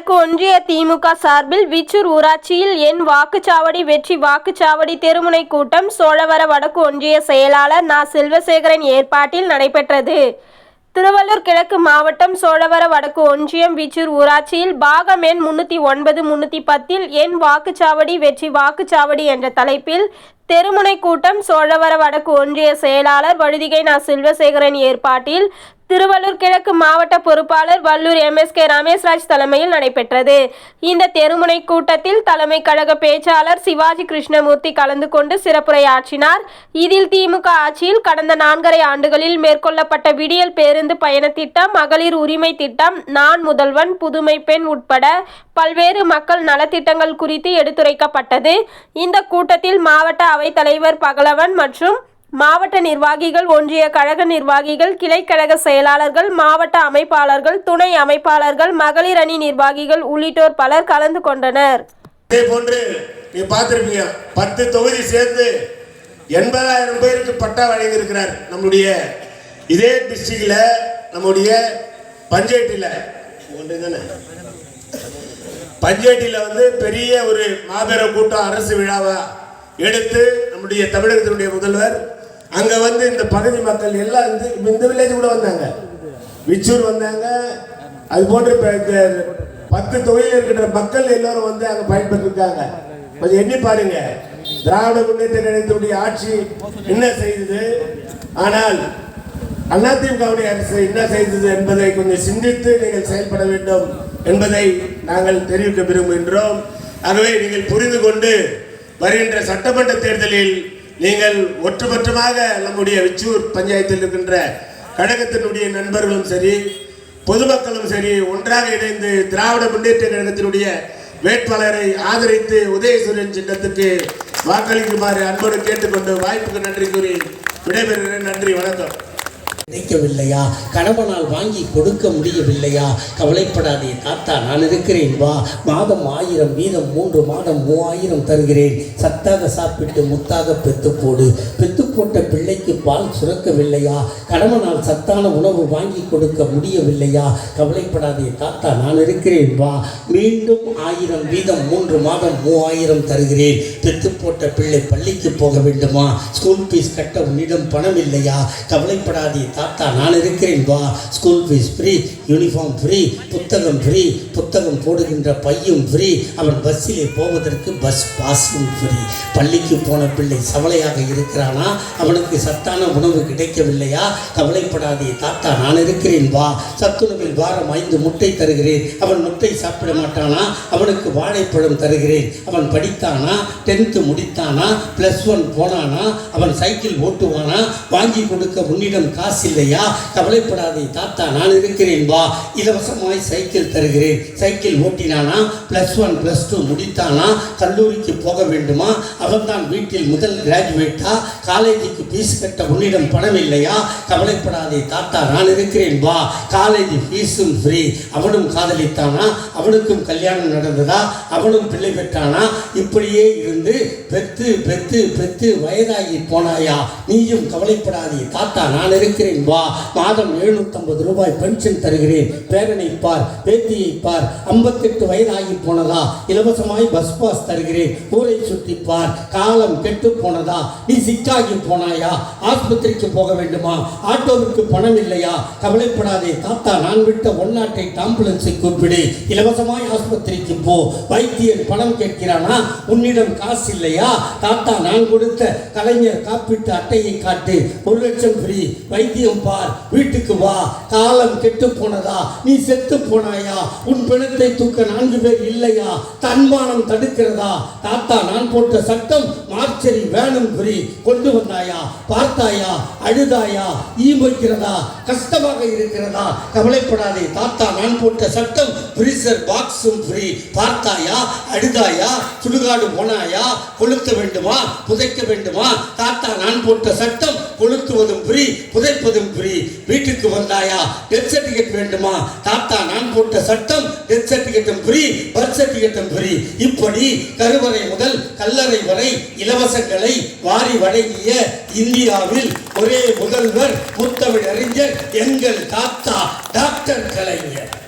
வடக்கு ஒன்றிய திமுக சார்பில் விச்சூர் ஊராட்சியில் என் வாக்குச்சாவடி வெற்றி வாக்குச்சாவடி தெருமுனை கூட்டம் சோழவர வடக்கு ஒன்றிய செயலாளர் நா. செல்வசேகரன் ஏற்பாட்டில் நடைபெற்றது. திருவள்ளூர் கிழக்கு மாவட்டம் சோழவர வடக்கு ஒன்றியம் விச்சூர் ஊராட்சியில் பாகம் எண் முன்னூற்றி ஒன்பது முன்னூற்றி பத்தில் என் வாக்குச்சாவடி வெற்றி வாக்குச்சாவடி என்ற தலைப்பில் தெருமுனை கூட்டம் சோழவர வடக்கு ஒன்றிய செயலாளர் வழுதிகை நா. செல்வசேகரன் ஏற்பாட்டில் திருவள்ளூர் கிழக்கு மாவட்ட பொறுப்பாளர் வல்லூர் எம்எஸ்கே ரமேஷ்ராஜ் தலைமையில் நடைபெற்றது. இந்த தெருமுனை கூட்டத்தில் தலைமை கழக பேச்சாளர் சிவாஜி கிருஷ்ணமூர்த்தி கலந்து கொண்டு சிறப்புரையாற்றினார். இதில் திமுக ஆட்சியில் கடந்த நான்கரை ஆண்டுகளில் மேற்கொள்ளப்பட்ட விடியல் பேருந்து பயண திட்டம் மகளிர் உரிமை திட்டம் நான் முதல்வன் புதுமை பெண் உட்பட பல்வேறு மக்கள் நலத்திட்டங்கள் குறித்து எடுத்துரைக்கப்பட்டது. இந்த கூட்டத்தில் மாவட்ட அவைத்தலைவர் பகலவன் மற்றும் மாவட்ட நிர்வாகிகள் ஒன்றிய கழக நிர்வாகிகள் கிளைக்கழக செயலாளர்கள் மாவட்ட அமைப்பாளர்கள் துணை அமைப்பாளர்கள் மகளிர் அணி நிர்வாகிகள் உள்ளிட்டோர் பலர் கலந்து கொண்டனர். இதே போன்று நீங்க பார்த்திருப்பீங்க பத்து தொகுதி சேர்ந்து எண்பதாயிரம் பேருக்கு பட்டா வழங்கியிருக்கிறார் நம்முடைய இதே டிஸ்ட்ரிக்ட்ல நம்முடைய பஞ்சாயத்தில். தானே பஞ்சாயத்தில் வந்து பெரிய ஒரு மாபெரும் கூட்டம் அரசு விழாவா எடுத்து நம்முடைய தமிழகத்தினுடைய முதல்வர் அங்க வந்து இந்த பகுதி மக்கள் எல்லாம் இந்த இந்த வில்லேஜ் கூட வந்தாங்க. விச்சூர் வந்தாங்க. அது போன்று பத்து தொகையில் இருக்கின்ற மக்கள் எல்லாரும் வந்து அங்க பயன்பெற்றிருக்காங்க. கொஞ்சம் எண்ணி பாருங்க. திராவிட முன்னேற்ற கழகத்தினுடைய ஆட்சி என்ன செய்தது? ஆனால் அதிமுகவுடைய அரசு என்ன செய்தது என்பதை கொஞ்சம் சிந்தித்து நீங்கள் செயல்பட வேண்டும் என்பதை நாங்கள் தெரிவிக்க விரும்புகின்றோம். ஆகவே நீங்கள் புரிந்து கொண்டு வருகின்ற சட்டமன்ற தேர்தலில் நீங்கள் ஒற்றுமொற்றமாக நம்முடைய விச்சூர் பஞ்சாயத்தில் இருக்கின்ற கழகத்தினுடைய நண்பர்களும் சரி பொதுமக்களும் சரி ஒன்றாக இணைந்து திராவிட முன்னேற்ற கழகத்தினுடைய வேட்பாளரை ஆதரித்து உதயசூரியன் சின்னத்துக்கு வாக்களிக்குமாறு அன்போடு கேட்டுக்கொண்டு வாய்ப்புக்கு நன்றி கூறி விடைபெறுகிறேன். நன்றி வணக்கம். கிடைக்கவில்லையா கணவனால் வாங்கி கொடுக்க முடியவில்லையா? கவலைப்படாதே தாத்தா நான் இருக்கிறேன். வா மாதம் ஆயிரம் வீதம் மூன்று மாதம் மூவாயிரம் தருகிறேன். சத்தாக சாப்பிட்டு முத்தாக பெத்து போடு. பெத்து போட்ட பிள்ளைக்கு பால் சுரக்கவில்லையா? கணவனால் சத்தான உணவு வாங்கி கொடுக்க முடியவில்லையா? கவலைப்படாதே தாத்தா நான் இருக்கிறேன். வா மீண்டும் ஆயிரம் வீதம் மூன்று மாதம் மூவாயிரம் தருகிறேன். பெத்து போட்ட பிள்ளை பள்ளிக்கு போக வேண்டுமா? ஸ்கூல் ஃபீஸ் கட்ட உன்னிடம் பணம் இல்லையா? கவலைப்படாதே தாத்தா நான் இருக்கிறேன் வா. School fees free uniform free புத்தகம் ஃப்ரீ புத்தகம் போடுகின்ற பையும் ஃப்ரீ அவன் பஸ்ஸிலே போவதற்கு பஸ் பாஸும் ஃப்ரீ பள்ளிக்கு போன பிள்ளை சவலையாக இருக்கிறானா? அவனுக்கு சத்தான உணவு கிடைக்கவில்லையா? கவலைப்படாதே தாத்தா நான் இருக்கிறேன் வா. சத்துணவில் வாரம் ஐந்து முட்டை தருகிறேன். அவன் முட்டை சாப்பிட மாட்டானா? அவனுக்கு வாழைப்பழம் தருகிறேன். அவன் படித்தானா? டென்த்து முடித்தானா? ப்ளஸ் ஒன் போனானா? அவன் சைக்கிள் ஓட்டுவானா? வாங்கி கொடுக்க உன்னிடம் காசு இல்லையா? கவலைப்படாதே தாத்தா நான் இருக்கிறேன் வா. இலவசமாய் சைக்கிள் தருகிறேன். சைக்கிள் ஓட்டினானா ப்ளஸ் ஒன் ப்ளஸ் டூ முடித்தானா கல்லூரிக்கு போக வேண்டுமா? அவன்தான் வீட்டில் முதல் கிராஜுவேட்டா காலேஜுக்கு ஃபீஸ் கட்ட உன்னிடம் பணம் இல்லையா? கவலைப்படாதே தாத்தா நான் இருக்கிறேன் வா. காலேஜ் ஃபீஸும் ஃப்ரீ அவனும் காதலித்தானா? அவனுக்கும் கல்யாணம் நடந்ததா? அவனும் பிள்ளை பெற்றானா? இப்படியே இருந்து பெத்து பெத்து பெத்து வயதாகி போனாயா? நீயும் கவலைப்படாதே தாத்தா நான் இருக்கிறேன் வா மாதம் எழுநூத்தம்பது ரூபாய் பென்ஷன் தருகிறேன். பேரனை பார் பேத்தியை பார் ஐம்பத்தெட்டு வயதாகி போனதா? இலவசமாய் பஸ் பாஸ் தருகிறேன். ஊரை சுற்றி பார் காலம் கெட்டு போனதா? நீ சிக்காகி போனாயா? ஆஸ்பத்திரிக்கு போக வேண்டுமா? ஆட்டோவுக்கு பணம் இல்லையா? கவலைப்படாதே தாத்தா நான் விட்ட ஒன்னாட்டை ஆம்புலன்ஸை கூப்பிடு. இலவசமாய் ஆஸ்பத்திரிக்கு போ. வைத்தியன் பணம் கேட்கிறானா? உன்னிடம் காசு இல்லையா? தாத்தா நான் கொடுத்த கலைஞர் காப்பீட்டு அட்டையை காட்டு. ஒரு லட்சம் ஃப்ரீ வைத்தியம் பார் வீட்டுக்கு வா. காலம் கெட்டு போனதா? நீ செத்து போனாயா? உன் பிணத்தை தூக்க நான்கு பேர் இல்லையா? தன்மானம் தடுக்கிறதா? தாத்தா நான் போட்ட சட்டம் மார்ச்சரி வேணும் ஃப்ரீ கொண்டு வந்தாயா? பார்த்தாயா? அழுதாயா? ஈ வைக்கிறதா கஷ்டமாக இருக்கிறதா? கவலைப்படாதே. தாத்தா நான் போட்ட சட்டம் ஃப்ரீசர் பாக்ஸும் ஃப்ரீ பார்த்தாயா? அழுதாயா? சுடுகாடு போனாயா? கொளுத்த வேண்டுமா? புதைக்க வேண்டுமா? தாத்தா நான் போட்ட சட்டம் கொளுத்துவதும் ஃப்ரீ புதைப்பதும் ஃப்ரீ வீட்டுக்கு வந்தாயா? டெத் சர்டிஃபிகேட் வேண்டுமா? தாத்தா நான் போட்ட சட்டம் டெத் சர்டிஃபிகேட்டும் ஃப்ரீ பர்த் சர்டிஃபிகேட்டும் ஃப்ரீ இப்படி கருவறை முதல் கல்லறை வரை இலவசங்களை வாரி வழங்கிய இந்தியாவில் ஒரே முதல்வர் முத்தமிழ் அறிஞர் எங்கள் தாத்தா டாக்டர் கலைஞர்.